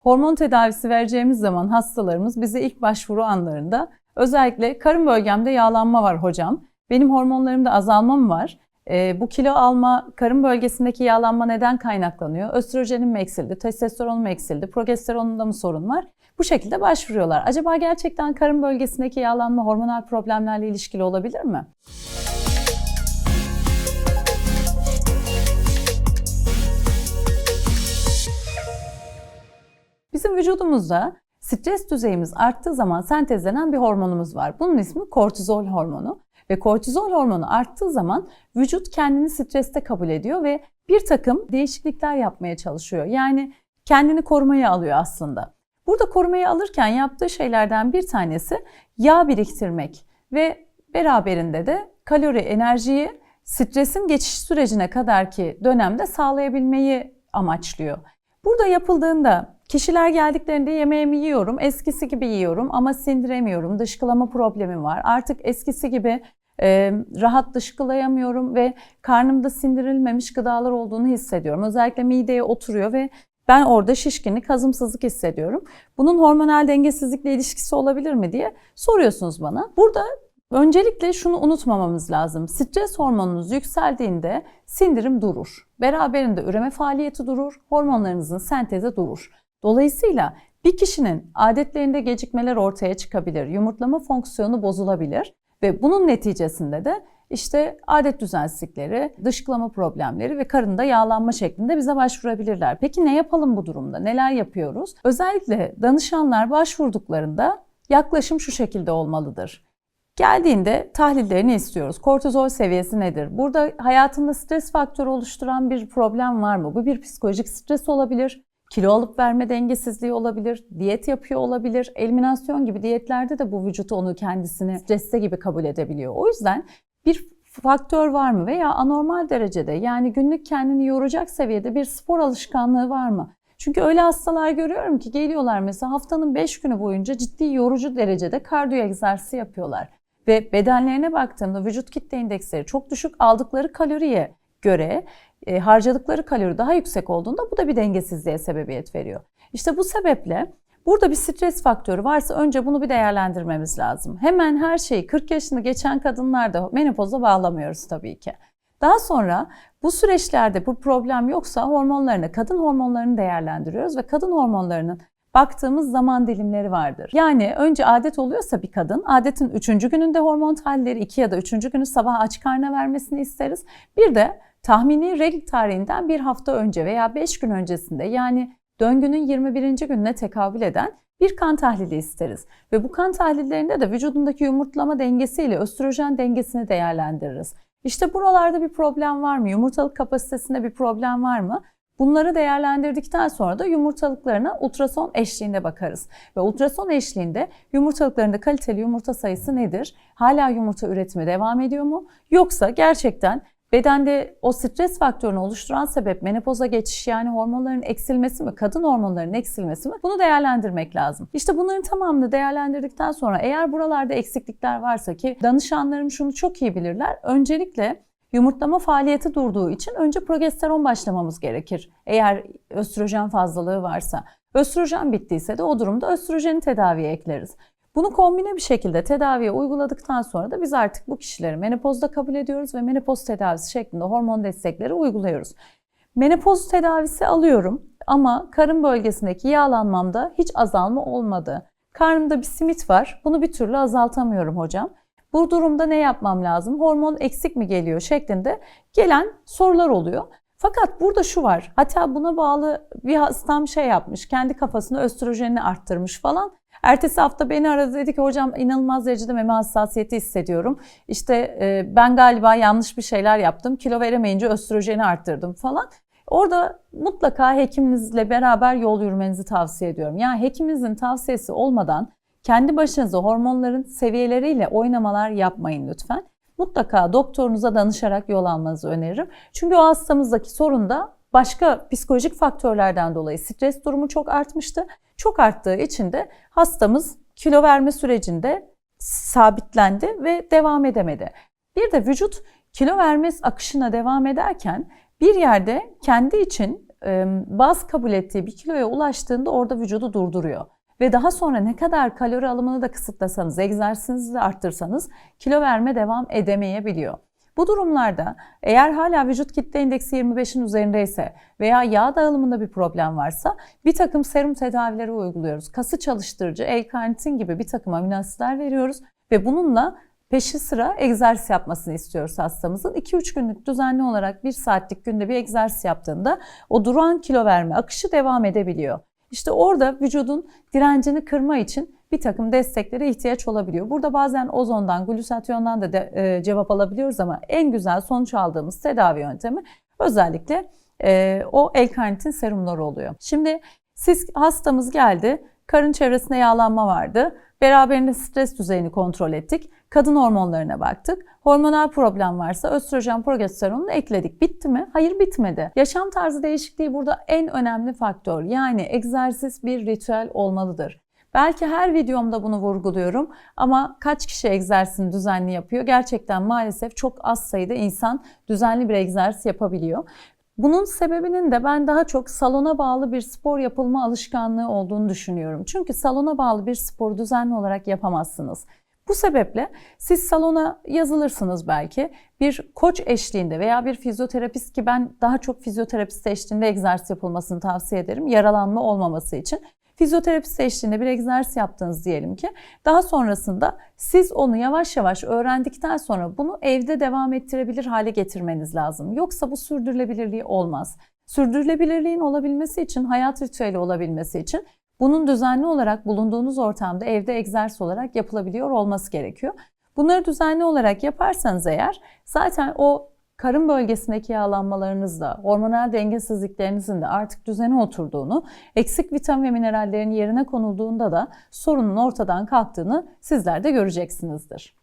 Hormon tedavisi vereceğimiz zaman hastalarımız bize ilk başvuru anlarında özellikle karın bölgemde yağlanma var hocam. Benim hormonlarımda azalma mı var? E, bu kilo alma, karın bölgesindeki yağlanma neden kaynaklanıyor? Östrojenim mi eksildi, testosteronum mu eksildi, progesteronumda mı sorun var? Bu şekilde başvuruyorlar. Acaba gerçekten karın bölgesindeki yağlanma hormonal problemlerle ilişkili olabilir mi? Bizim vücudumuzda stres düzeyimiz arttığı zaman sentezlenen bir hormonumuz var. Bunun ismi kortizol hormonu. Ve kortizol hormonu arttığı zaman vücut kendini streste kabul ediyor ve bir takım değişiklikler yapmaya çalışıyor. Yani kendini korumaya alıyor aslında. Burada korumayı alırken yaptığı şeylerden bir tanesi yağ biriktirmek ve beraberinde de kalori, enerjiyi stresin geçiş sürecine kadarki dönemde sağlayabilmeyi amaçlıyor. Burada yapıldığında kişiler geldiklerinde yemeğimi yiyorum, eskisi gibi yiyorum ama sindiremiyorum, dışkılama problemi var. Artık eskisi gibi e, rahat dışkılayamıyorum ve karnımda sindirilmemiş gıdalar olduğunu hissediyorum. Özellikle mideye oturuyor ve ben orada şişkinlik, hazımsızlık hissediyorum. Bunun hormonal dengesizlikle ilişkisi olabilir mi diye soruyorsunuz bana. Burada öncelikle şunu unutmamamız lazım. Stres hormonunuz yükseldiğinde sindirim durur. Beraberinde üreme faaliyeti durur, hormonlarınızın sentezi durur. Dolayısıyla bir kişinin adetlerinde gecikmeler ortaya çıkabilir, yumurtlama fonksiyonu bozulabilir ve bunun neticesinde de işte adet düzensizlikleri, dışkılama problemleri ve karında yağlanma şeklinde bize başvurabilirler. Peki ne yapalım bu durumda? Neler yapıyoruz? Özellikle danışanlar başvurduklarında yaklaşım şu şekilde olmalıdır. Geldiğinde tahlillerini istiyoruz. Kortizol seviyesi nedir? Burada hayatında stres faktörü oluşturan bir problem var mı? Bu bir psikolojik stres olabilir. Kilo alıp verme dengesizliği olabilir, diyet yapıyor olabilir. Eliminasyon gibi diyetlerde de bu vücut onu kendisini streste gibi kabul edebiliyor. O yüzden bir faktör var mı veya anormal derecede yani günlük kendini yoracak seviyede bir spor alışkanlığı var mı? Çünkü öyle hastalar görüyorum ki geliyorlar mesela haftanın 5 günü boyunca ciddi yorucu derecede kardiyo egzersizi yapıyorlar. Ve bedenlerine baktığımda vücut kitle indeksleri çok düşük aldıkları kaloriye göre e, harcadıkları kalori daha yüksek olduğunda bu da bir dengesizliğe sebebiyet veriyor. İşte bu sebeple burada bir stres faktörü varsa önce bunu bir değerlendirmemiz lazım. Hemen her şeyi 40 yaşını geçen kadınlarda menopoza bağlamıyoruz tabii ki. Daha sonra bu süreçlerde bu problem yoksa hormonlarını, kadın hormonlarını değerlendiriyoruz ve kadın hormonlarının baktığımız zaman dilimleri vardır. Yani önce adet oluyorsa bir kadın, adetin 3. gününde hormon tahlilleri 2 ya da 3. günü sabah aç karna vermesini isteriz. Bir de tahmini regl tarihinden bir hafta önce veya 5 gün öncesinde yani döngünün 21. gününe tekabül eden bir kan tahlili isteriz. Ve bu kan tahlillerinde de vücudundaki yumurtlama dengesiyle östrojen dengesini değerlendiririz. İşte buralarda bir problem var mı? Yumurtalık kapasitesinde bir problem var mı? Bunları değerlendirdikten sonra da yumurtalıklarına ultrason eşliğinde bakarız. Ve ultrason eşliğinde yumurtalıklarında kaliteli yumurta sayısı nedir? Hala yumurta üretimi devam ediyor mu? Yoksa gerçekten Bedende o stres faktörünü oluşturan sebep menopoza geçiş yani hormonların eksilmesi mi, kadın hormonlarının eksilmesi mi? Bunu değerlendirmek lazım. İşte bunların tamamını değerlendirdikten sonra eğer buralarda eksiklikler varsa ki danışanlarım şunu çok iyi bilirler. Öncelikle yumurtlama faaliyeti durduğu için önce progesteron başlamamız gerekir. Eğer östrojen fazlalığı varsa. Östrojen bittiyse de o durumda östrojeni tedaviye ekleriz. Bunu kombine bir şekilde tedaviye uyguladıktan sonra da biz artık bu kişileri menopozda kabul ediyoruz ve menopoz tedavisi şeklinde hormon destekleri uyguluyoruz. Menopoz tedavisi alıyorum ama karın bölgesindeki yağlanmamda hiç azalma olmadı. Karnımda bir simit var. Bunu bir türlü azaltamıyorum hocam. Bu durumda ne yapmam lazım? Hormon eksik mi geliyor şeklinde gelen sorular oluyor. Fakat burada şu var. Hatta buna bağlı bir hastam şey yapmış. Kendi kafasında östrojenini arttırmış falan. Ertesi hafta beni aradı dedi ki hocam inanılmaz derecede meme hassasiyeti hissediyorum. İşte e, ben galiba yanlış bir şeyler yaptım. Kilo veremeyince östrojeni arttırdım falan. Orada mutlaka hekiminizle beraber yol yürümenizi tavsiye ediyorum. Yani hekiminizin tavsiyesi olmadan kendi başınıza hormonların seviyeleriyle oynamalar yapmayın lütfen. Mutlaka doktorunuza danışarak yol almanızı öneririm. Çünkü o hastamızdaki sorun da başka psikolojik faktörlerden dolayı stres durumu çok artmıştı. Çok arttığı için de hastamız kilo verme sürecinde sabitlendi ve devam edemedi. Bir de vücut kilo verme akışına devam ederken bir yerde kendi için baz kabul ettiği bir kiloya ulaştığında orada vücudu durduruyor. Ve daha sonra ne kadar kalori alımını da kısıtlasanız, egzersizinizi de arttırsanız kilo verme devam edemeyebiliyor. Bu durumlarda eğer hala vücut kitle indeksi 25'in üzerindeyse veya yağ dağılımında bir problem varsa bir takım serum tedavileri uyguluyoruz. Kası çalıştırıcı, L-karnitin gibi bir takım amino asitler veriyoruz ve bununla peşi sıra egzersiz yapmasını istiyoruz hastamızın. 2-3 günlük düzenli olarak 1 saatlik günde bir egzersiz yaptığında o duran kilo verme akışı devam edebiliyor. İşte orada vücudun direncini kırma için bir takım desteklere ihtiyaç olabiliyor. Burada bazen ozondan, glutatyondan da de, e, cevap alabiliyoruz ama en güzel sonuç aldığımız tedavi yöntemi özellikle e, o L-karnitin serumları oluyor. Şimdi siz hastamız geldi, karın çevresinde yağlanma vardı. Beraberinde stres düzeyini kontrol ettik. Kadın hormonlarına baktık. Hormonal problem varsa östrojen progesteronunu ekledik. Bitti mi? Hayır bitmedi. Yaşam tarzı değişikliği burada en önemli faktör. Yani egzersiz bir ritüel olmalıdır. Belki her videomda bunu vurguluyorum ama kaç kişi egzersizini düzenli yapıyor? Gerçekten maalesef çok az sayıda insan düzenli bir egzersiz yapabiliyor. Bunun sebebinin de ben daha çok salona bağlı bir spor yapılma alışkanlığı olduğunu düşünüyorum. Çünkü salona bağlı bir sporu düzenli olarak yapamazsınız. Bu sebeple siz salona yazılırsınız belki. Bir koç eşliğinde veya bir fizyoterapist ki ben daha çok fizyoterapist eşliğinde egzersiz yapılmasını tavsiye ederim. Yaralanma olmaması için. Fizyoterapist eşliğinde bir egzersiz yaptınız diyelim ki. Daha sonrasında siz onu yavaş yavaş öğrendikten sonra bunu evde devam ettirebilir hale getirmeniz lazım. Yoksa bu sürdürülebilirliği olmaz. Sürdürülebilirliğin olabilmesi için, hayat ritüeli olabilmesi için bunun düzenli olarak bulunduğunuz ortamda evde egzersiz olarak yapılabiliyor olması gerekiyor. Bunları düzenli olarak yaparsanız eğer zaten o karın bölgesindeki yağlanmalarınızda, hormonal dengesizliklerinizin de artık düzene oturduğunu, eksik vitamin ve minerallerin yerine konulduğunda da sorunun ortadan kalktığını sizler de göreceksinizdir.